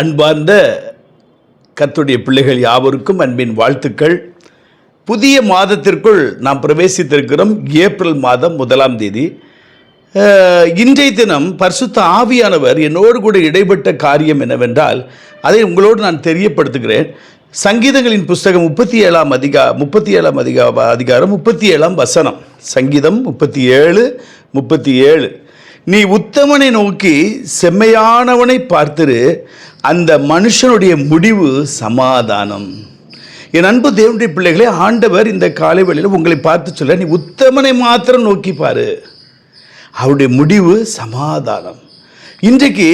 அன்பார்ந்த கத்துடைய பிள்ளைகள் யாவருக்கும் அன்பின் வாழ்த்துக்கள். புதிய மாதத்திற்குள் நாம் பிரவேசித்திருக்கிறோம். ஏப்ரல் மாதம் முதலாம் தேதி. இன்றைய தினம் பரிசுத்த ஆவியானவர் என்னோடு கூட இடைப்பட்ட காரியம் என்னவென்றால் அதை உங்களோடு நான் தெரியப்படுத்துகிறேன். சங்கீதங்களின் புஸ்தகம் முப்பத்தி ஏழாம் அதிகா முப்பத்தி ஏழாம் அதிகா அதிகாரம் முப்பத்தி ஏழாம் வசனம். சங்கீதம் முப்பத்தி ஏழு முப்பத்தி ஏழு நீ உத்தமனை நோக்கி செம்மையானவனை பார்த்திரு. அந்த மனுஷனுடைய முடிவு சமாதானம். என் அன்பு தேவனுடைய பிள்ளைகளே ஆண்டவர் இந்த காலை வேளையில் உங்களை பார்த்து சொல்ல நீ உத்தமனை மாத்திரம் நோக்கி பாரு. அவருடைய முடிவு சமாதானம். இன்றைக்கு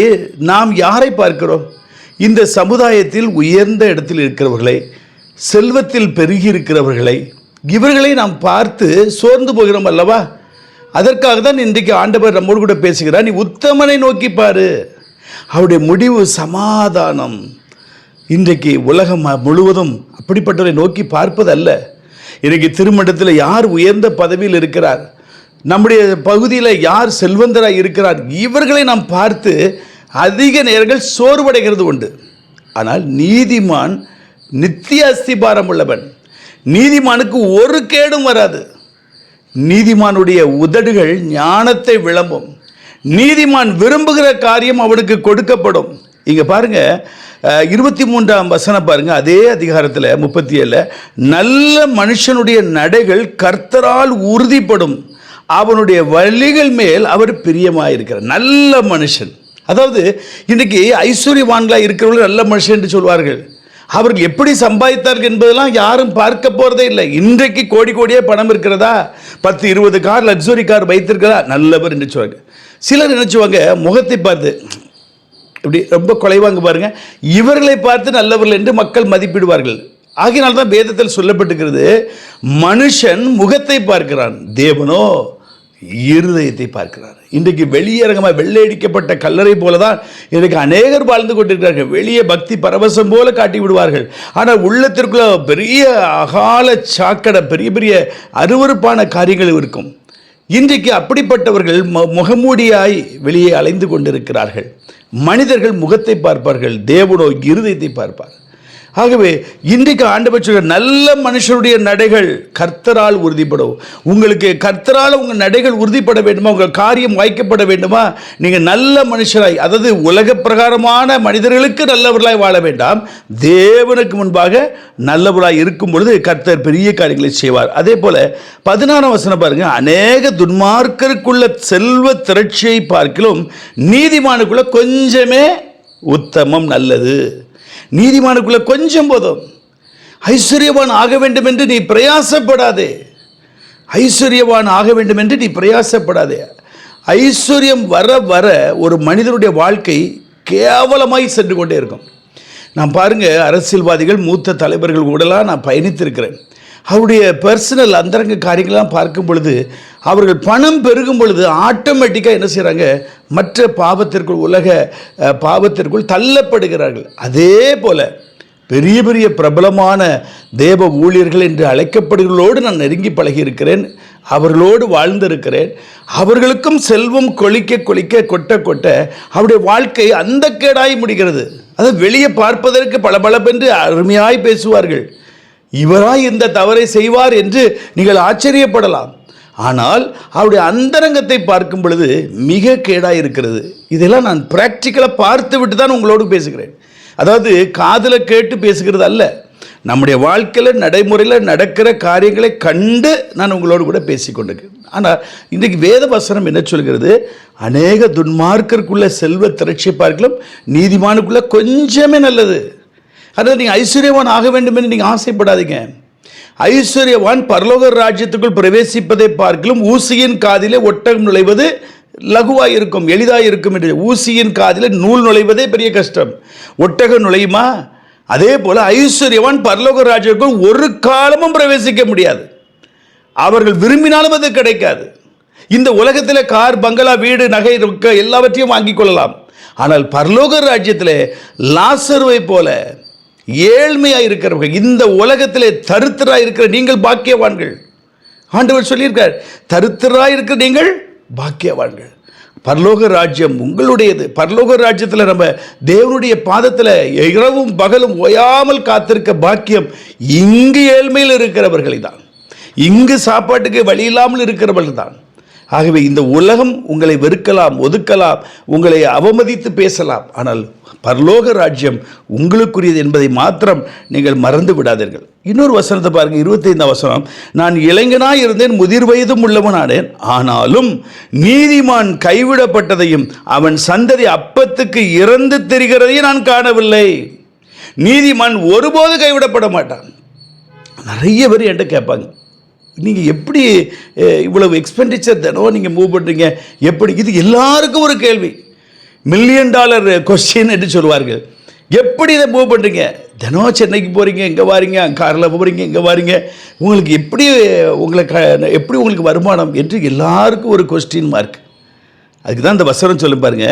நாம் யாரை பார்க்கிறோம்? இந்த சமுதாயத்தில் உயர்ந்த இடத்தில் இருக்கிறவர்களை செல்வத்தில் பெருகி இருக்கிறவர்களை இவர்களை நாம் பார்த்து சோர்ந்து போகிறோம் அல்லவா? அதற்காக தான் இன்றைக்கு ஆண்டவர் நம்மோடு கூட பேசுகிறார். நீ உத்தமனை நோக்கி பாரு. அவருடைய முடிவு சமாதானம் இன்றைக்கு உலகம் முழுவதும் அப்படிப்பட்டவரை நோக்கி பார்ப்பதல்ல. இன்றைக்கு திருமணத்தில் யார் உயர்ந்த பதவியில் இருக்கிறார்? நம்முடைய பகுதியில் யார் செல்வந்தராய் இருக்கிறார்? இவர்களை நாம் பார்த்து அதிக நேரங்கள் சோர்வடைகிறது உண்டு. ஆனால் நீதிமான் நித்திய அஸ்திபாரம் உள்ளவன். நீதிமானுக்கு ஒரு கேடும் வராது. நீதிமானுடைய உதடுகள் ஞானத்தை விளம்பும். நீதிமான் விரும்புகிற காரியம் அவனுக்கு கொடுக்கப்படும். இங்கே பாருங்க இருபத்தி மூன்றாம் வசனம் பாருங்க அதே அதிகாரத்தில் முப்பத்தி ஏழில் நல்ல மனுஷனுடைய நடைகள் கர்த்தரால் உறுதிப்படும். அவனுடைய வழிகள் மேல் அவர் பிரியமாயிருக்கிறார். நல்ல மனுஷன். அதாவது இன்னைக்கு ஐஸ்வர்யவான்களாக இருக்கிறவர்கள் நல்ல மனுஷன் என்று சொல்வார்கள். அவர்கள் எப்படி சம்பாதித்தார்கள் என்பதெல்லாம் யாரும் பார்க்க போறதே இல்லை. இன்றைக்கு கோடி கோடியே பணம் இருக்கிறதா? பத்து இருபது கார் லக்ஸுரி கார் வைத்திருக்கிறதா? நல்லவர் என்று சிலர் நினைச்சுவாங்க முகத்தை பார்த்து இப்படி ரொம்ப குலைவாங்க பாருங்க. இவர்களை பார்த்து நல்லவர்கள் என்று மக்கள் மதிப்பிடுவார்கள். ஆகையினால் தான் வேதத்தில் சொல்லப்பட்டிருக்கிறது மனுஷன் முகத்தை பார்க்கிறான். தேவனோ இருதயத்தை பார்க்கிறார். இன்றைக்கு வெளியரங்கமாக வெள்ளையடிக்கப்பட்ட கல்லறை போல தான் இன்றைக்கு அநேகர் வாழ்ந்து கொண்டிருக்கிறார்கள். வெளியே பக்தி பரவசம் போல காட்டி விடுவார்கள். ஆனால் உள்ளத்திற்குள்ள பெரிய அகால சாக்கடை பெரிய பெரிய அருவருப்பான காரியங்கள் இருக்கும். இன்றைக்கு அப்படிப்பட்டவர்கள் மு- முகமூடியாய் வெளியே அலைந்து கொண்டிருக்கிறார்கள். மனிதர்கள் முகத்தை பார்ப்பார்கள். தேவனோ இருதயத்தை பார்ப்பார். ஆகவே இன்றைக்கு ஆண்டவர் நல்ல மனுஷருடைய நடைகள் கர்த்தரால் உறுதிப்படும். உங்களுக்கு கர்த்தரால் உங்கள் நடைகள் உறுதிப்பட வேண்டுமா? உங்கள் காரியம் வாய்க்கப்பட வேண்டுமா? நீங்கள் நல்ல மனுஷராய் அதாவது உலக பிரகாரமான மனிதர்களுக்கு நல்லவர்களாய் வாழ வேண்டாம். தேவனுக்கு முன்பாக நல்லவராய் இருக்கும் பொழுது கர்த்தர் பெரிய காரியங்களை செய்வார். அதே போல பதினாறாம் வசனம் பாருங்கள் அநேக துன்மார்க்கருக்குள்ள செல்வ திரட்சியை பார்க்கிலும் நீதிமானுக்குள்ள கொஞ்சமே உத்தமம் நல்லது. நீதிமானுக்குள்ள கொஞ்சம் போதும். ஐஸ்வர்யவான் ஆக வேண்டும் என்று நீ பிரயாசப்படாதே. ஐஸ்வர்யவான் ஆக வேண்டும் என்று நீ பிரயாசப்படாதே. ஐஸ்வர்யம் வர வர ஒரு மனிதனுடைய வாழ்க்கை கேவலமாய் சென்று கொண்டே இருக்கும். நான் பாருங்கள் அரசியல்வாதிகள் மூத்த தலைவர்கள் கூடலாம் நான் பயணித்திருக்கிறேன். அவருடைய பர்சனல் அந்தரங்க காரியங்கள்லாம் பார்க்கும் பொழுது அவர்கள் பணம் பெருகும் பொழுது ஆட்டோமேட்டிக்காக என்ன செய்கிறாங்க மற்ற பாவத்திற்குள் உலக பாவத்திற்குள் தள்ளப்படுகிறார்கள். அதே போல் பெரிய பெரிய பிரபலமான தேவ ஊழியர்கள் என்று அழைக்கப்படுகிறோடு நான் நெருங்கி பழகியிருக்கிறேன். அவர்களோடு வாழ்ந்திருக்கிறேன். அவர்களுக்கும் செல்வம் கொளிக்க கொளிக்க கொட்ட கொட்ட அவருடைய வாழ்க்கை அந்த கேடாய் முடிகிறது. அது வெளியே பார்ப்பதற்கு பளபளப்பென்று அருமையாய் பேசுவார்கள். இவரா இந்த தவறை செய்வார் என்று நீங்கள் ஆச்சரியப்படலாம். ஆனால் அவருடைய அந்தரங்கத்தை பார்க்கும் பொழுது மிக கேடாக இருக்கிறது. இதெல்லாம் நான் ப்ராக்டிக்கலாக பார்த்து விட்டு தான் உங்களோடு பேசுகிறேன். அதாவது காதில் கேட்டு பேசுகிறது அல்ல. நம்முடைய வாழ்க்கையில் நடைமுறையில் நடக்கிற காரியங்களை கண்டு நான் உங்களோடு கூட பேசிக்கொண்டிருக்கேன் ஆனால் இன்றைக்கு வேத வசனம் என்ன சொல்கிறது? அநேக துன்மார்க்கருக்குள்ள செல்வ திரட்சியை பார்க்கலாம் நீதிமானுக்குள்ளே கொஞ்சமே நல்லது. அதாவது நீங்கள் ஐஸ்வர்யவான் ஆக வேண்டும் என்று நீங்கள் ஆசைப்படாதீங்க. ஐஸ்வர்யவான் பரலோக ராஜ்யத்துக்குள் பிரவேசிப்பதை பார்க்கலும் ஊசியின் காதிலே ஒட்டகம் நுழைவது லகுவாக இருக்கும் எளிதாக இருக்கும் என்று. ஊசியின் காதில் நூல் நுழைவதே பெரிய கஷ்டம். ஒட்டகம் நுழையுமா? அதே போல் ஐஸ்வர்யவான் பரலோக ராஜ்யத்துக்குள் ஒரு காலமும் பிரவேசிக்க முடியாது. அவர்கள் விரும்பினாலும் அது கிடைக்காது. இந்த உலகத்தில் கார் பங்களா வீடு நகை ரொக்க எல்லாவற்றையும் வாங்கிக் கொள்ளலாம். ஆனால் பரலோக ராஜ்யத்தில் லாசர்வை போல ஏழ்மையாக இருக்கிறவர்கள் இந்த உலகத்திலே தருத்தராக இருக்கிற நீங்கள் பாக்கியவான்கள். ஆண்டவர் சொல்லியிருக்கார் தருத்தராக இருக்கிற நீங்கள் பாக்கியவான்கள். பரலோக ராஜ்யம் உங்களுடையது. பரலோக ராஜ்யத்தில் நம்ம தேவனுடைய பாதத்தில் இரவும் பகலும் ஓயாமல் காத்திருக்க பாக்கியம் இங்கு ஏழ்மையில் இருக்கிறவர்களை தான் இங்கு சாப்பாட்டுக்கு வழி இல்லாமல் இருக்கிறவர்கள் தான் ஆகவே இந்த உலகம் உங்களை வெறுக்கலாம் ஒதுக்கலாம் உங்களை அவமதித்து பேசலாம். ஆனால் பரலோக ராஜ்யம் உங்களுக்குரியது என்பதை மாத்திரம் நீங்கள் மறந்து விடாதீர்கள். இன்னொரு வசனத்தை பாருங்க இருபத்தைந்தாம் வசனம். நான் இளைஞனாக இருந்தேன் முதிர் வயதும் உள்ளவனானேன். ஆனாலும் நீதிமான் கைவிடப்பட்டதையும் அவன் சந்ததி அப்பத்துக்கு இறந்து தெரிகிறதையும் நான் காணவில்லை. நீதிமான் ஒருபோது கைவிடப்பட மாட்டான். நிறைய பேர் என்கிட்ட கேட்பாங்க. நீங்கள் எப்படி இவ்வளவு எக்ஸ்பெண்டிச்சர் தினம் நீங்கள் மூவ் பண்ணுறீங்க எப்படி? இது எல்லாருக்கும் ஒரு கேள்வி. மில்லியன் டாலர் கொஸ்டின் என்று சொல்லுவார்கள். எப்படி இதை மூவ் பண்ணுறீங்க தினம் சென்னைக்கு போகிறீங்க எங்கே வாரீங்க காரில் போகிறீங்க எங்கே வாரீங்க? உங்களுக்கு எப்படி உங்களை க எப்படி உங்களுக்கு வருமானம்? என்று எல்லாருக்கும் ஒரு கொஸ்டின் மார்க் அதுக்கு தான் இந்த வசனம் சொல்லும் பாருங்க.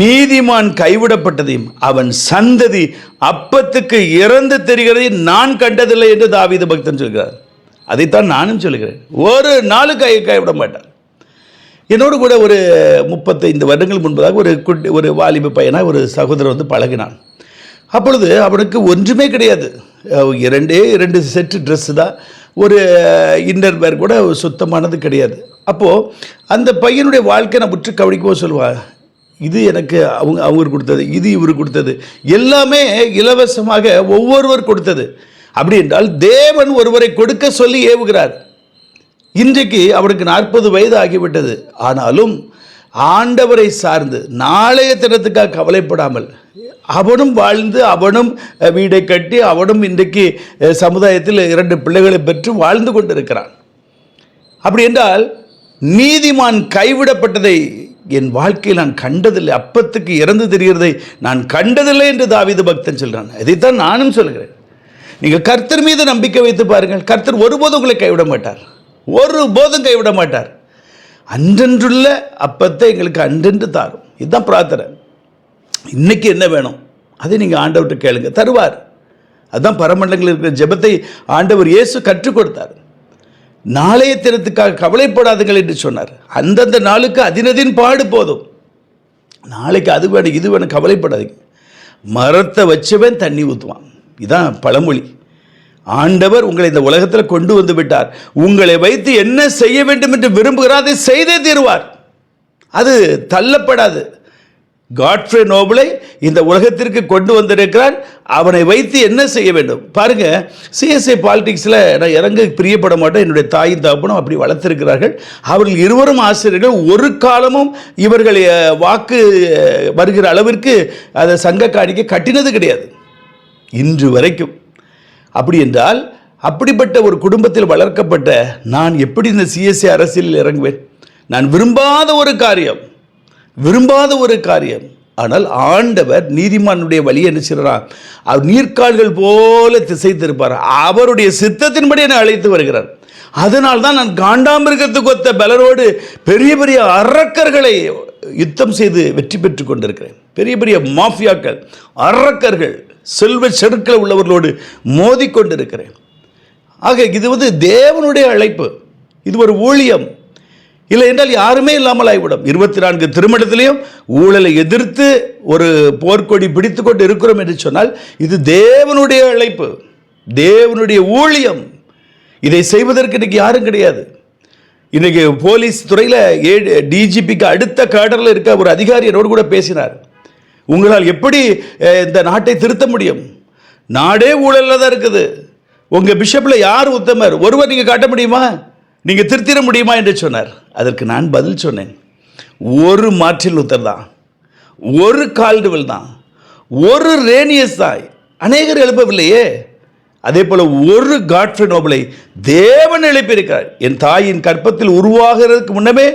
நீதிமான் கைவிடப்பட்டதையும் அவன் சந்ததி அப்பத்துக்கு இறந்து தெரிகிறதையும் நான் கண்டதில்லை என்று தாவித பக்தன் சொல்கிறார். அதைத்தான் நானும் சொல்கிறேன் ஒரு நாளும் கை கைவிட மாட்டான். என்னோடு கூட ஒரு முப்பத்தைந்து வருடங்கள் முன்பதாக ஒரு குட்டி ஒரு வாலிப பையனாக ஒரு சகோதரர் வந்து பழகினான். அப்பொழுது அவனுக்கு ஒன்றுமே கிடையாது. இரண்டே இரண்டு செட்டு ட்ரெஸ்ஸு தான். ஒரு இன்னர்வேர் கூட சுத்தமானது கிடையாது. அப்போது அந்த பையனுடைய வாழ்க்கை நான் முற்று கவனிக்கவும் சொல்லுவாள் இது எனக்கு அவங்க அவர் கொடுத்தது இது இவர் கொடுத்தது. எல்லாமே இலவசமாக ஒவ்வொருவர் கொடுத்தது. அப்படி என்றால் தேவன் ஒருவரை கொடுக்க சொல்லி ஏவுகிறார். இன்றைக்கு அவனுக்கு நாற்பது வயது ஆகிவிட்டது ஆனாலும் ஆண்டவரை சார்ந்து நாளைய தினத்துக்காக கவலைப்படாமல் அவனும் வாழ்ந்து அவனும் வீடை கட்டி அவனும் இன்றைக்கு சமுதாயத்தில் இரண்டு பிள்ளைகளை பெற்று வாழ்ந்து கொண்டிருக்கிறான். அப்படி என்றால் நீதிமான் கைவிடப்பட்டதை என் வாழ்க்கையில் நான் கண்டதில்லை. அப்பத்துக்கு இறந்து தெரிகிறதை நான் கண்டதில்லை என்று தாவித பக்தன் சொல்கிறான் இதைத்தான் நானும் சொல்கிறேன். நீங்கள் கர்த்தர் மீது நம்பிக்கை வைத்து பாருங்கள். கர்த்தர் ஒருபோதும் உங்களை கைவிட மாட்டார். ஒரு போதும் கைவிட மாட்டார். அன்றென்றுள்ள அப்பத்தை எங்களுக்கு அன்றென்று தாரும். இதுதான் பிரார்த்தனை. இன்னைக்கு என்ன வேணும்? அதை நீங்கள் ஆண்டவர்கிட்ட கேளுங்க. தருவார். அதுதான் பரமண்டலங்களில் இருக்கிற ஜெபத்தை ஆண்டவர் இயேசு கற்றுக் கொடுத்தார். நாளைய தினத்துக்காக கவலைப்படாதுங்கள் என்று சொன்னார். அந்தந்த நாளுக்கு அதினதின் பாடு போதும். நாளைக்கு அது வேணும் இது வேணும் கவலைப்படாதீங்க. மரத்தை வச்சவன் தண்ணி ஊற்றுவான் இதான் பழமொழி. ஆண்டவர் உங்களை இந்த உலகத்தில் கொண்டு வந்து விட்டார். உங்களை வைத்து என்ன செய்ய வேண்டும் என்று விரும்புகிறார் அதை செய்தே தீருவார். அது தள்ளப்படாது. காட்ஃப்ரே நோபலை இந்த உலகத்திற்கு கொண்டு வந்திருக்கிறான் அவனை வைத்து என்ன செய்ய வேண்டும்? பாருங்க சிஎஸ்ஐ பாலிடிக்ஸில் நான் இறங்க பிரியப்பட மாட்டேன். என்னுடைய தாயும் தகப்பனும் அப்படி வளர்த்திருக்கிறார்கள். அவர்கள் இருவரும் ஆசிரியர்கள். ஒரு காலமும் இவர்கள் வாக்கு வருகிற அளவிற்கு அதை சங்க காணிக்க கட்டினது கிடையாது. இன்று வரைக்கும். அப்படி என்றால் அப்படிப்பட்ட ஒரு குடும்பத்தில் வளர்க்கப்பட்ட நான் எப்படி இந்த சிஎஸ்சி அரசியலில் இறங்குவேன்? நான் விரும்பாத ஒரு காரியம் விரும்பாத ஒரு காரியம். ஆனால் ஆண்டவர் நீதிமானுடைய வழி என்ன செய்கிறார்? அவர் நீர்க்கால்கள் போல திசை திருப்பார் அவருடைய சித்தத்தின்படி என்னை அழைத்து வருகிறார். அதனால் தான் நான் காண்டாமிருகத்துக்கு ஒத்த பலரோடு பெரிய பெரிய அரக்கர்களை யுத்தம் செய்து வெற்றி பெற்று கொண்டிருக்கிறேன். பெரிய பெரிய மாஃபியாக்கள் அரக்கர்கள் செல்வ செருக்களை உள்ளவர்களோடு மோதிக்கொண்டிருக்கிறேன். ஆக இது வந்து தேவனுடைய அழைப்பு. இது ஒரு ஊழியம். இல்லை என்றால் யாருமே இல்லாமல் ஆகிவிடும் இருபத்தி நான்கு திருமணத்திலையும் ஊழலை எதிர்த்து ஒரு போர்க்கொடி பிடித்து கொண்டு இருக்கிறோம் என்று சொன்னால் இது தேவனுடைய அழைப்பு. தேவனுடைய ஊழியம். இதை செய்வதற்கு இன்றைக்கி யாரும் கிடையாது. இன்றைக்கி போலீஸ் துறையில் ஏ டிஜிபிக்கு அடுத்த கேடரில் இருக்க ஒரு அதிகாரி என்னோடு கூட பேசினார். உங்களால் எப்படி இந்த நாட்டை திருத்த முடியும்? நாடே ஊழலில் தான் இருக்குது. உங்கள் பிஷப்பில் யார் உத்தமர்? ஒருவர் நீங்கள் காட்ட முடியுமா? நீங்கள் திருத்திட முடியுமா என்று சொன்னார். அதற்கு நான் பதில் சொன்னேன். ஒரு மாற்றில் உத்தர் தான். ஒரு கால்டுவல் தான். ஒரு ரேனியஸ் தான் அநேகர் எழுப்பவில்லையே. அதே போல் ஒரு காட்ஃப்ரே நோபலை தேவன் எழுப்பியிருக்கிறார். என் தாயின் கற்பத்தில் உருவாகிறதுக்கு முன்னமே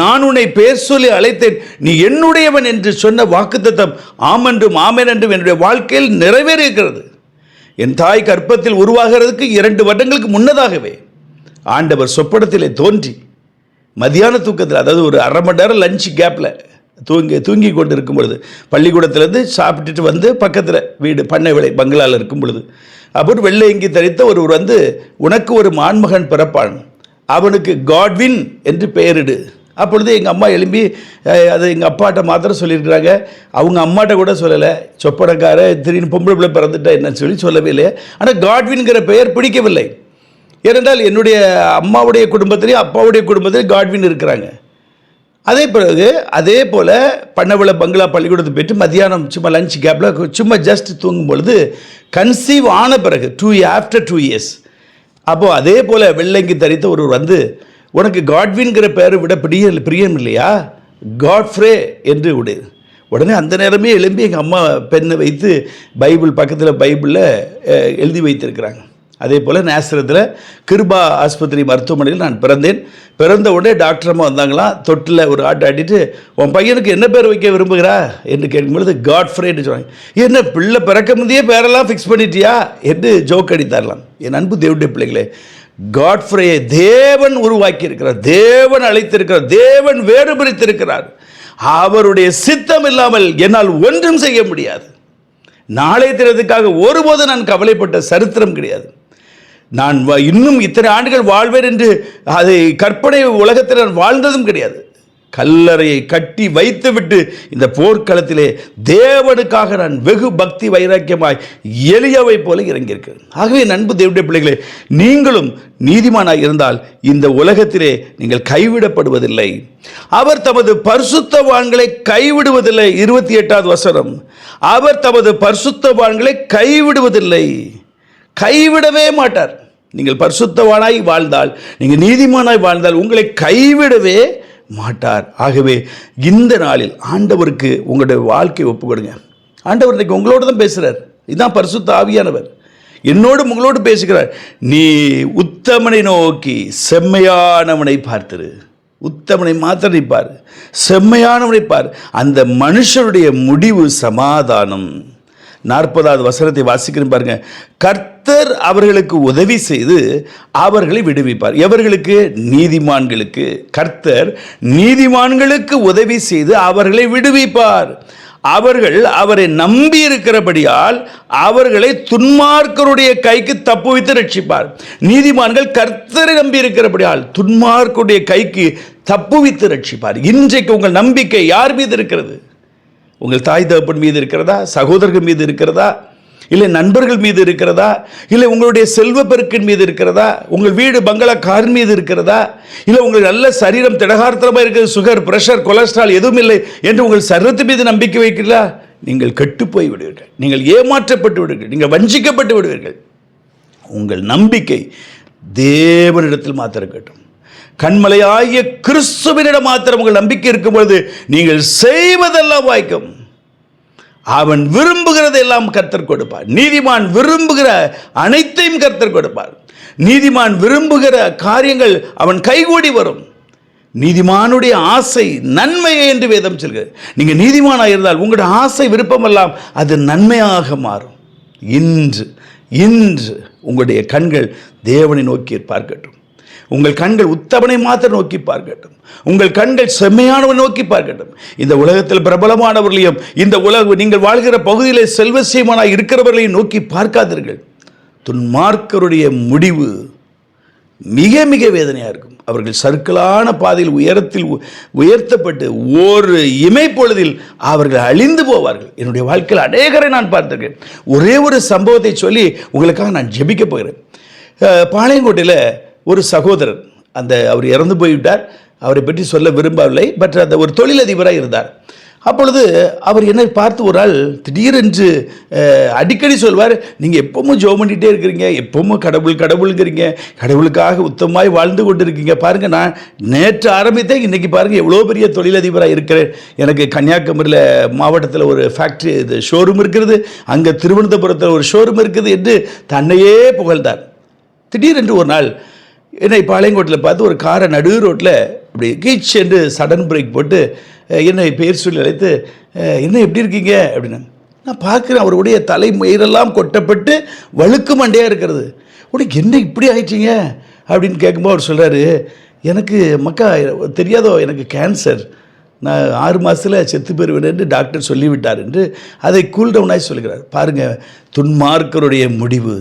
நான் உன்னை பேர் சொல்லி அழைத்தேன். நீ என்னுடையவன் என்று சொன்ன வாக்குத்தத்தம் ஆமென்றும் ஆமென் என்றும் என்னுடைய வாழ்க்கையில் நிறைவேறியிருக்கிறது. என் தாய் கற்பத்தில் உருவாகிறதுக்கு இரண்டு வருடங்களுக்கு முன்னதாகவே ஆண்டவர் சொப்படத்திலே தோன்றி மதியான தூக்கத்தில் அதாவது ஒரு அரை மணி நேரம் லஞ்ச் கேப்பில் தூங்கி தூங்கி கொண்டு இருக்கும் பொழுது பள்ளிக்கூடத்திலேருந்து சாப்பிட்டுட்டு வந்து பக்கத்தில் வீடு பண்ணை விலை பங்களாவில் இருக்கும் பொழுது அப்புறம் வெள்ளை இங்கி தரித்த ஒருவர் வந்து உனக்கு ஒரு மான்மகன் பிறப்பான். அவனுக்கு காட்வின் என்று பெயரிடு. அப்பொழுது எங்கள் அம்மா எழும்பி அது எங்கள் அப்பாட்ட மாத்திரம் சொல்லியிருக்கிறாங்க. அவங்க அம்மாட்ட கூட சொல்லலை. சொப்பனக்கார திடீர்னு பொம்பளை பிள்ளை பிறந்துட்டா என்னன்னு சொல்லி சொல்லவே இல்லை ஆனால் காட்வின்கிற பெயர் பிடிக்கவில்லை. ஏனென்றால் என்னுடைய அம்மாவுடைய குடும்பத்திலையும் அப்பாவுடைய குடும்பத்திலையும் காட்வின் இருக்கிறாங்க. அதே பிறகு அதே போல் பண்ணவில பங்களா பள்ளிக்கூடத்தை போயிட்டு மத்தியானம் சும்மா லஞ்ச் கேப்பில் சும்மா ஜஸ்ட் தூங்கும் பொழுது கன்சீவ் ஆன பிறகு டூ ஆஃப்டர் டூ இயர்ஸ் அப்போது அதே போல் வெள்ளங்கி தரித்த ஒருவர் வந்து உனக்கு காட்வின்கிற பேரை விட பிரிய பிரியம் இல்லையா காட்ஃப்ரே என்று விடு. உடனே அந்த நேரமே எழும்பி எங்கள் அம்மா பெண்ணை வைத்து பைபிள் பக்கத்தில் பைபிளில் எழுதி வைத்திருக்கிறாங்க. அதே போல் நேசரத்தில் கிருபா ஆஸ்பத்திரி மருத்துவமனையில் நான் பிறந்தேன். பிறந்த உடனே டாக்டர் அம்மா வந்தாங்களாம் தொட்டில் ஒரு ஆட்டை ஆட்டிட்டு உன் பையனுக்கு என்ன பேர் வைக்க விரும்புகிறா? என்று கேட்கும்பொழுது காட்ஃப்ரேன்னு சொன்னாங்க. என்ன பிள்ளை பிறக்க முந்தையே பேரெல்லாம் ஃபிக்ஸ் பண்ணிட்டியா? என்று ஜோக் அடித்தாரலாம் என் அன்பு தேவடைய பிள்ளைகளே காட்ஃப்ரேயை தேவன் உருவாக்கி இருக்கிறார் தேவன் அழைத்திருக்கிறார். தேவன் வேறுபடுத்திருக்கிறார் அவருடைய சித்தம் இல்லாமல் என்னால் ஒன்றும் செய்ய முடியாது. நாளை தினத்துக்காக ஒருபோதும் நான் கவலைப்பட்ட சரித்திரம் கிடையாது. நான் வ- இன்னும் இத்தனை ஆண்டுகள் வாழ்வேன் என்று அதை கற்பனை உலகத்தில் நான் வாழ்ந்ததும் கிடையாது. கல்லறையை கட்டி வைத்துவிட்டு இந்த போர்க்களத்திலே தேவனுக்காக நான் வெகு பக்தி வைராக்கியமாய் எளியவை போல இறங்கியிருக்கிறேன். ஆகவே நண்பு தேவனுடைய பிள்ளைகளே நீங்களும் நீதிமானாக இருந்தால் இந்த உலகத்திலே நீங்கள் கைவிடப்படுவதில்லை. அவர் தமது பரிசுத்தவான்களை கைவிடுவதில்லை. இருபத்தி எட்டாவது வசனம். அவர் தமது பரிசுத்தவான்களை கைவிடுவதில்லை. கைவிடவே மாட்டார். நீங்கள் பரிசுத்தவானாய் வாழ்ந்தால் நீங்கள் நீதிமானாய் வாழ்ந்தால் உங்களை கைவிடவே மாட்டார். ஆகவே இந்த நாளில் ஆண்டவருக்கு உங்களுடைய வாழ்க்கையை ஒப்பு கொடுங்க ஆண்டவர் இன்றைக்கு உங்களோட தான் பேசுகிறார் இதுதான் பரிசுத்த ஆவியானவர். என்னோடு உங்களோடு பேசுகிறார். நீ உத்தமனை நோக்கி செம்மையானவனை பார்த்துரு. உத்தமனை மாத்திரம் நிற்பார் பார். செம்மையானவனை பார். அந்த மனுஷனுடைய முடிவு சமாதானம். நாற்பதாவது வசனத்தை வாசிக்கிறேன் பாருங்க. கர்த்தர் அவர்களுக்கு உதவி செய்து அவர்களை விடுவிப்பார். எவர்களுக்கு? நீதிமான்களுக்கு. கர்த்தர் நீதிமான்களுக்கு உதவி செய்து அவர்களை விடுவிப்பார். அவர்கள் அவரை நம்பி இருக்கிறபடியால் அவர்களை துன்மார்க்கருடைய கைக்கு தப்புவித்து ரட்சிப்பார். நீதிமான்கள் கர்த்தரை நம்பி இருக்கிறபடியால் துன்மார்க்கருடைய கைக்கு தப்புவித்து ரட்சிப்பார். இன்றைக்கு உங்கள் நம்பிக்கை யார் மீது இருக்கிறது? உங்கள் தாய் தகப்பன் மீது இருக்கிறதா? சகோதரர்கள் மீது இருக்கிறதா? இல்லை நண்பர்கள் மீது இருக்கிறதா? இல்லை உங்களுடைய செல்வ பெருக்கின் மீது இருக்கிறதா? உங்கள் வீடு பங்களா கார் மீது இருக்கிறதா? இல்லை உங்கள் நல்ல சரீரம் திடகார்த்தமாக இருக்கிறது சுகர் ப்ரெஷர் கொலஸ்ட்ரால் எதுவும் இல்லை என்று உங்கள் சரீரத்து மீது நம்பிக்கை வைக்கிறீர்களா? நீங்கள் கெட்டு போய் விடுவீர்கள். நீங்கள் ஏமாற்றப்பட்டு விடுவீர்கள். நீங்கள் வஞ்சிக்கப்பட்டு விடுவீர்கள். உங்கள் நம்பிக்கை தேவனிடத்தில் மாத்திரம் கண்மலையாகிய கிறிஸ்துவனிடம் மாத்திரம் உங்கள் நம்பிக்கை இருக்கும் பொழுது நீங்கள் செய்வதெல்லாம் வாய்க்கும். அவன் விரும்புகிறதை எல்லாம் கர்த்தர் கொடுப்பார். நீதிமான் விரும்புகிற அனைத்தையும் கர்த்தர் கொடுப்பார். நீதிமான் விரும்புகிற காரியங்கள் அவன் கைகூடி வரும். நீதிமானுடைய ஆசை நன்மையே என்று வேதம் சொல்கிறது. நீங்கள் நீதிமானாக இருந்தால் உங்களுடைய ஆசை விருப்பமெல்லாம் அது நன்மையாக மாறும். இன்று இன்று உங்களுடைய கண்கள் தேவனை நோக்கி பார்க்கட்டும். உங்கள் கண்கள் உத்தவனை மாத்திரம் நோக்கி பார்க்கட்டும். உங்கள் கண்கள் செம்மையானவன் நோக்கி பார்க்கட்டும். இந்த உலகத்தில் பிரபலமானவர்களையும் இந்த உலக நீங்கள் வாழ்கிற பகுதியில் செல்வசியமானாக இருக்கிறவர்களையும் நோக்கி பார்க்காதீர்கள். துன்மார்க்கருடைய முடிவு மிக மிக வேதனையாக இருக்கும். அவர்கள் சர்க்கலான பாதையில் உயரத்தில் உ- உயர்த்தப்பட்டு ஒரு இமை பொழுதில் அவர்கள் அழிந்து போவார்கள். என்னுடைய வாழ்க்கையில் அநேகரை நான் பார்த்திருக்கேன். ஒரே ஒரு சம்பவத்தை சொல்லி உங்களுக்காக நான் ஜெபிக்க போகிறேன். பாளையங்கோட்டையில் ஒரு சகோதரர். அந்த அவர் இறந்து போய்விட்டார். அவரை பற்றி சொல்ல விரும்பவில்லை. பட் அந்த ஒரு தொழிலதிபராக இருந்தார். அப்பொழுது அவர் என்னை பார்த்து ஒரு ஆள் திடீரென்று அடிக்கடி சொல்வார் நீங்கள் எப்பவும் ஜோம் பண்ணிகிட்டே இருக்கிறீங்க. எப்பவும் கடவுள் கடவுளுங்கிறீங்க. கடவுளுக்காக உத்தமாய் வாழ்ந்து கொண்டு இருக்கீங்க பாருங்கள் நான் நேற்று ஆரம்பித்தேன் இன்றைக்கி பாருங்கள் எவ்வளோ பெரிய தொழிலதிபராக இருக்கிறேன். எனக்கு கன்னியாகுமரியில் மாவட்டத்தில் ஒரு ஃபேக்ட்ரி இது ஷோரூம் இருக்கிறது அங்கே திருவனந்தபுரத்தில் ஒரு ஷோரூம் இருக்குது என்று தன்னையே புகழ்ந்தார். திடீரென்று ஒரு நாள் என்னை பாளையங்கோட்டில் பார்த்து ஒரு காரை நடு ரோட்டில் இப்படி கீச் என்று சடன் பிரேக் போட்டு என்னை பெயர் சொல்லி அழைத்து என்ன எப்படி இருக்கீங்க? அப்படின்னு. நான் பார்க்குறேன் அவருடைய தலை மயிரெல்லாம் கொட்டப்பட்டு வழுக்கு மண்டையாக இருக்கிறது. உனக்கு என்ன இப்படி ஆயிடுச்சிங்க அப்படின்னு கேட்கும்போது அவர் சொல்கிறாரு எனக்கு மக்கா தெரியாதோ எனக்கு கேன்சர் நான் ஆறு மாதத்தில் செத்து போயிருவேன் என்று டாக்டர் சொல்லிவிட்டார் என்று அதை கூல் டவுனாய் சொல்கிறார். பாருங்கள் துன்மார்க்கருடைய முடிவு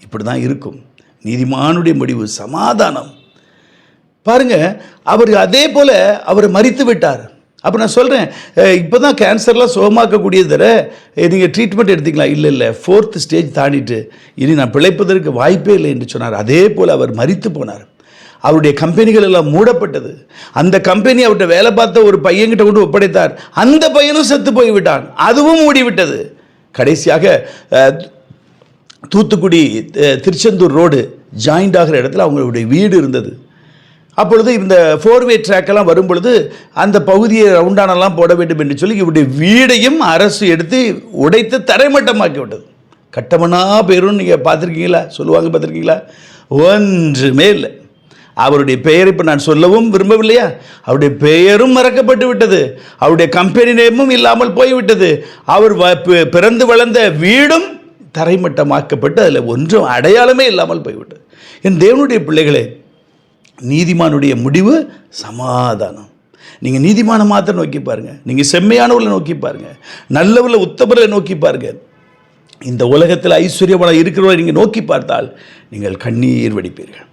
இப்படி தான் இருக்கும். நீதிமானுடைய முடிவு சமாதானம். பாருங்க அவர் அதே போல் அவர் மறித்து விட்டார். அப்போ நான் சொல்கிறேன் இப்போ தான் கேன்சர்லாம் சுகமாக்கக்கூடியது தர நீங்கள் ட்ரீட்மெண்ட் எடுத்திங்களா? இல்லை இல்லை ஃபோர்த் ஸ்டேஜ் தாண்டிட்டு இனி நான் பிழைப்பதற்கு வாய்ப்பே இல்லை என்று சொன்னார். அதே போல் அவர் மறித்து போனார். அவருடைய கம்பெனிகள் எல்லாம் மூடப்பட்டது. அந்த கம்பெனி அவர்கிட்ட வேலை பார்த்த ஒரு பையன்கிட்ட கொண்டு ஒப்படைத்தார். அந்த பையனும் செத்து போய் விட்டான் அதுவும் மூடிவிட்டது. கடைசியாக தூத்துக்குடி திருச்செந்தூர் ரோடு ஜாயிண்ட் ஆகிற இடத்துல அவங்களுடைய வீடு இருந்தது. அப்பொழுது இந்த ஃபோர்வே ட்ராக்கெல்லாம் வரும் பொழுது அந்த பகுதியை ரவுண்டானெல்லாம் போட வேண்டும் என்று சொல்லி இவருடைய வீடையும் அரசு எடுத்து உடைத்து தரைமட்டமாக்கி விட்டது கட்டமனா பேரும் நீங்கள் பார்த்துருக்கீங்களா? சொல்லுவாங்க பார்த்துருக்கீங்களா? ஒன்றுமே இல்லை. அவருடைய பெயர் இப்போ நான் சொல்லவும் விரும்பவில்லையா? அவருடைய பெயரும் மறக்கப்பட்டு விட்டது. அவருடைய கம்பெனி நேமும் இல்லாமல் போய்விட்டது. அவர் வ- பிறந்து வளர்ந்த வீடும் தரைமட்டமாக்கப்பட்டு அதில் ஒன்றும் அடையாளமே இல்லாமல் போய்விட்டது. என் தேவனுடைய பிள்ளைகளே நீதிமானுடைய முடிவு சமாதானம். நீங்கள் நீதிமான மாத்திரம் நோக்கி பாருங்கள் நீங்கள் செம்மையானவர்களை நோக்கி பாருங்கள் நல்லவர்களை உத்தமர்களை நோக்கி பாருங்கள் இந்த உலகத்தில் ஐஸ்வர்யமான இருக்கிறவரை நீங்கள் நோக்கி பார்த்தால் நீங்கள் கண்ணீர் வெடிப்பீர்கள்.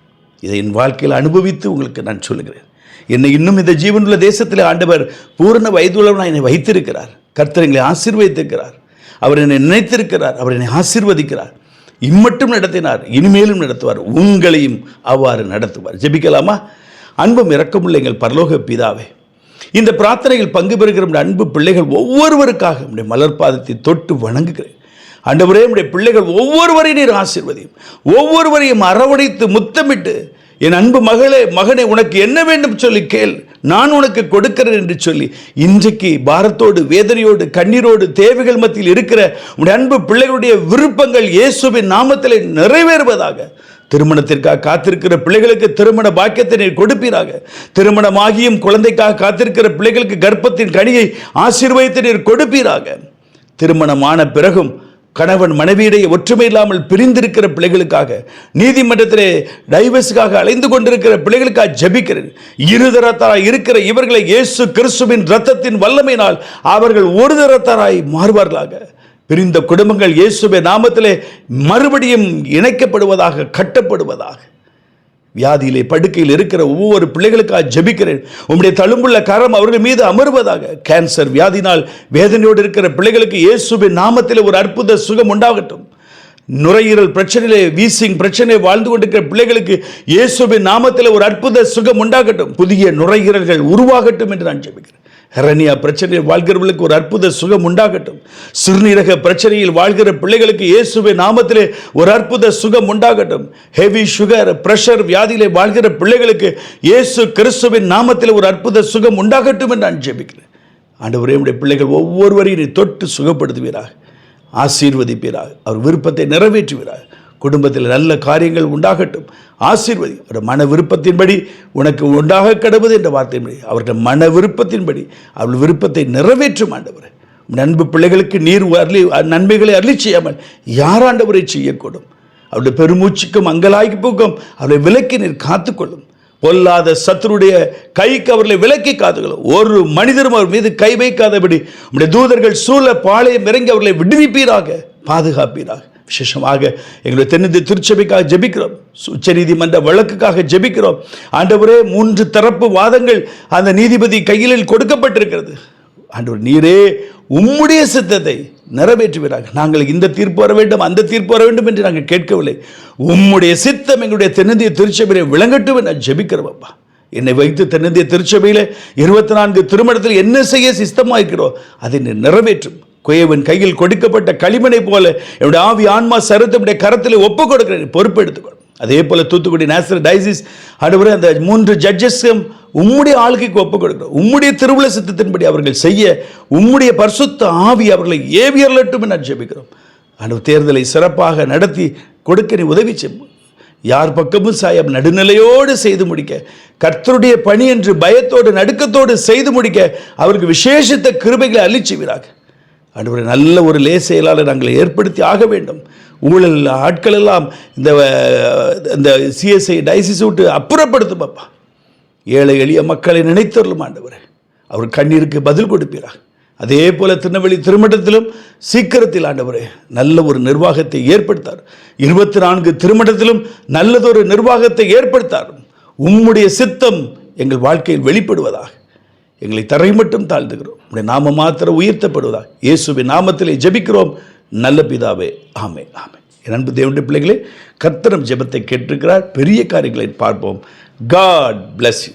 இதை என் வாழ்க்கையில் அனுபவித்து உங்களுக்கு நான் சொல்லுகிறேன். என்னை இன்னும் இந்த ஜீவனுள்ள தேசத்தில் ஆண்டவர் பூரண வயதுள்ளவனாக என்னை வைத்திருக்கிறார். கர்த்தர் எங்களை ஆசீர்வதித்திருக்கிறார். அவர் என்னை நினைத்திருக்கிறார் அவர் என்னை ஆசீர்வதிக்கிறார். இம்மட்டும் நடத்தினார் இனிமேலும் நடத்துவார் உங்களையும் அவ்வாறு நடத்துவார். ஜெபிக்கலாமா? அன்பும் இறக்கமுள்ள எங்கள் பரலோக பிதாவே இந்த பிரார்த்தனையில் பங்கு பெறுகிற அன்பு பிள்ளைகள் ஒவ்வொருவருக்காக நம்முடைய மலர்பாதத்தை தொட்டு வணங்குகிறேன். அண்டவரே நம்முடைய பிள்ளைகள் ஒவ்வொருவரையும் நீர் ஆசிர்வதியும் ஒவ்வொருவரையும் அரவணைத்து முத்தமிட்டு என் அன்பு மகளே மகனே உனக்கு என்ன வேண்டும் சொல்லி கேள். நான் உனக்கு கொடுக்கிறேன் என்று சொல்லி இன்றைக்கு பாரத்தோடு வேதனையோடு கண்ணீரோடு தேவைகள் மத்தியில் இருக்கிற உடைய அன்பு பிள்ளைகளுடைய விருப்பங்கள் இயேசுவின் நாமத்திலே நிறைவேறுவதாக. திருமணத்திற்காக காத்திருக்கிற பிள்ளைகளுக்கு திருமண பாக்கியத்தை நீர் கொடுப்பீராக. திருமணமாகியும் குழந்தைக்காக காத்திருக்கிற பிள்ளைகளுக்கு கர்ப்பத்தின் கனியை ஆசீர்வதித்து நீர் கொடுப்பீராக. திருமணமான பிறகும் கணவன் மனைவியிடையே ஒற்றுமை இல்லாமல் பிரிந்திருக்கிற பிள்ளைகளுக்காக நீதிமன்றத்திலே டைவர்ஸுக்காக அலைந்து கொண்டிருக்கிற பிள்ளைகளுக்காக ஜெபிக்கிறேன். இருதரத்தாராய் இருக்கிற இவர்களை இயேசு கிறிஸ்துவின் ரத்தத்தின் வல்லமையினால் அவர்கள் ஒரு தரத்தாராய் மாறுவார்களாக. பிரிந்த குடும்பங்கள் இயேசுவை நாமத்திலே மறுபடியும் இணைக்கப்படுவதாக கட்டப்படுவதாக. வியாதியிலே படுக்கையில் இருக்கிற ஒவ்வொரு பிள்ளைகளுக்காக ஜெபிக்கிறேன். உம்முடைய தழும்புள்ள கரம் அவர்கள் மீது அமர்வதாக. கேன்சர் வியாதினால் வேதனையோடு இருக்கிற பிள்ளைகளுக்கு இயேசுவின் நாமத்தில் ஒரு அற்புத சுகம் உண்டாகட்டும். நுரையீரல் பிரச்சனையிலே வீசிங் பிரச்சனை வாழ்ந்து கொண்டிருக்கிற பிள்ளைகளுக்கு இயேசுவின் நாமத்தில் ஒரு அற்புத சுகம் உண்டாகட்டும். புதிய நுரையீரல்கள் உருவாகட்டும் என்று நான் ஜெபிக்கிறேன். ஹரணியா பிரச்சனையில் வாழ்கிறவர்களுக்கு ஒரு அற்புத சுகம் உண்டாகட்டும். சிறுநீரக பிரச்சனையில் வாழ்கிற பிள்ளைகளுக்கு இயேசுவின் நாமத்திலே ஒரு அற்புத சுகம் உண்டாகட்டும். ஹெவி சுகர் பிரஷர் வியாதியிலே வாழ்கிற பிள்ளைகளுக்கு இயேசு கிறிஸ்துவின் நாமத்தில் ஒரு அற்புத சுகம் உண்டாகட்டும் என்று நான் ஜெபிக்கிறேன். ஆண்டவரே உடைய பிள்ளைகள் ஒவ்வொருவரையும் நீ தொட்டு சுகப்படுத்துவீராக. ஆசீர்வதிப்பீராக. அவர் விருப்பத்தை நிறைவேற்றுவீராக. குடும்பத்தில் நல்ல காரியங்கள் உண்டாகட்டும். ஆசீர்வதி. அவருடைய மன விருப்பத்தின்படி உனக்கு உண்டாக கிடவது என்ற வார்த்தையின்படி. அவர்கள் மன விருப்பத்தின்படி அவள் விருப்பத்தை நிறைவேற்றும் ஆண்டவர். நண்பு பிள்ளைகளுக்கு நீர் அருளி நன்மைகளை அருளி செய்யாமல் யார் ஆண்டவரை செய்யக்கூடும்? அவருடைய பெருமூச்சுக்கும் அங்கலாய்ப்புக்கும் அவளை விலக்கி நீர் காத்துக்கொள்ளும். பொல்லாத சத்துருடைய கைக்கு அவர்களை விலக்கி காத்துக்கொள்ளும். ஒரு மனிதரும் அவர் மீது கை வைக்காதபடி உடைய தூதர்கள் சூழ பாளையம் இறங்கி அவர்களை விடுவிப்பீராக பாதுகாப்பீராக. விசேஷமாக எங்களுடைய தென்னிந்திய திருச்சபைக்காக ஜெபிக்கிறோம். உச்சநீதிமன்ற வழக்குக்காக ஜெபிக்கிறோம். ஆண்டவரே மூன்று தரப்பு வாதங்கள் அந்த நீதிபதி கையில் கொடுக்கப்பட்டிருக்கிறது. ஆண்டவர் நீரே உம்முடைய சித்தத்தை நிறைவேற்றுவீராக. நாங்கள் இந்த தீர்ப்பு வர வேண்டும் அந்த தீர்ப்பு வர வேண்டும் என்று நாங்கள் கேட்கவில்லை. உம்முடைய சித்தம் எங்களுடைய தென்னிந்திய திருச்சபையை விளங்கட்டும் என்று நான் ஜெபிக்கிறோம் அப்பா. என்னை வைத்து தென்னிந்திய திருச்சபையில் இருபத்தி நான்கு திருமணத்தில் என்ன செய்ய சிஸ்தமாக்கிறோம் அதை நிறைவேற்றும். குயவன் கையில் கொடுக்கப்பட்ட களிமனை போல என்னுடைய ஆவி ஆன்மா சரத்தமுடைய கரத்தில் ஒப்பு கொடுக்கிறேன் பொறுப்பெடுத்துக்கொள் அதே போல தூத்துக்குடி நேஷனல் டைசிஸ் அடுவரை அந்த மூன்று ஜட்ஜஸும் உம்முடைய ஆளுகைக்கு ஒப்பு கொடுக்கிறோம் உம்முடைய திருவிழ சித்தத்தின்படி அவர்கள் செய்ய உம்முடைய பரிசுத்த ஆவி அவர்களை ஏவியர்லட்டும் நான் ஜெபிக்கிறோம். அந்த தேர்தலை சிறப்பாக நடத்தி கொடுக்க நீ உதவி செய். யார் பக்கமும் சாயம் நடுநிலையோடு செய்து முடிக்க கர்த்தருடைய பணி என்று பயத்தோடு நடுக்கத்தோடு செய்து முடிக்க அவருக்கு விசேஷித்த கிருபைகளை அள்ளிச்சுவீராக ஆண்டவரே நல்ல ஒரு லே செயலாளர் நாங்கள் ஏற்படுத்தி ஆக வேண்டும். ஊழல் ஆட்கள் எல்லாம் இந்த இந்த சிஎஸ்ஐ டைசிஸ் விட்டு அப்புறப்படுத்தும் அப்பா. ஏழை எளிய மக்களை நினைத்தருளும் ஆண்டவரே. அவர் கண்ணீருக்கு பதில் கொடுப்பீராக அதே போல திருநெல்வேலி திருமணத்திலும் சீக்கிரத்தில் ஆண்டவரே நல்ல ஒரு நிர்வாகத்தை ஏற்படுத்தார். இருபத்தி நான்கு திருமணத்திலும் நல்லதொரு நிர்வாகத்தை ஏற்படுத்தார். உம்முடைய சித்தம் எங்கள் வாழ்க்கையில் வெளிப்படுவதாக. எங்களை தரை மட்டும் தாழ்த்துகிறோம். உடைய நாம மாத்திர உயர்த்தப்படுவதா இயேசுவின் நாமத்திலே ஜெபிக்கிறோம். நல்ல பிதாவே ஆமே ஆமே என் அன்பு தேவனுடைய பிள்ளைகளே கர்த்தரம் ஜெபத்தை கேட்டிருக்கிறார். பெரிய காரியங்களை பார்ப்போம். God bless you